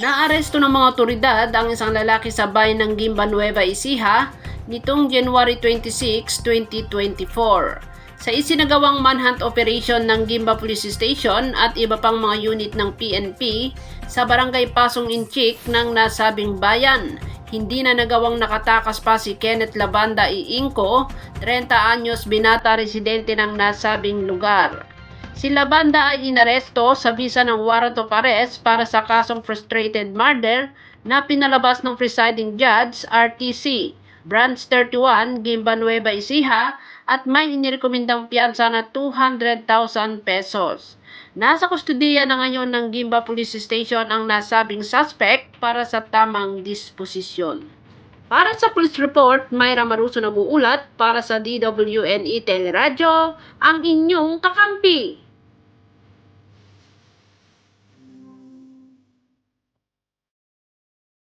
Naaresto ng mga otoridad ang isang lalaki sa bayan ng Gimba Nueva Ecija nitong January 26, 2024. Sa isinagawang manhunt operation ng Gimba Police Station at iba pang mga unit ng PNP sa barangay Pasong Inchik ng nasabing bayan, hindi na nagawang nakatakas pa si Kenneth Labanda Iingco, 30 anyos binata residente ng nasabing lugar. Si Labanda ay inaresto sa bisa ng warrant of arrest para sa kasong frustrated murder na pinalabas ng presiding judge RTC, Branch 31, Gimba Nueva Ecija at may inirekomendang piyansa na 200,000 pesos. Nasa kustudiya na ngayon ng Gimba Police Station ang nasabing suspect para sa tamang disposisyon. Para sa police report, Mayra Maruso na uulat para sa DWNE Teleradyo, ang inyong kakampi.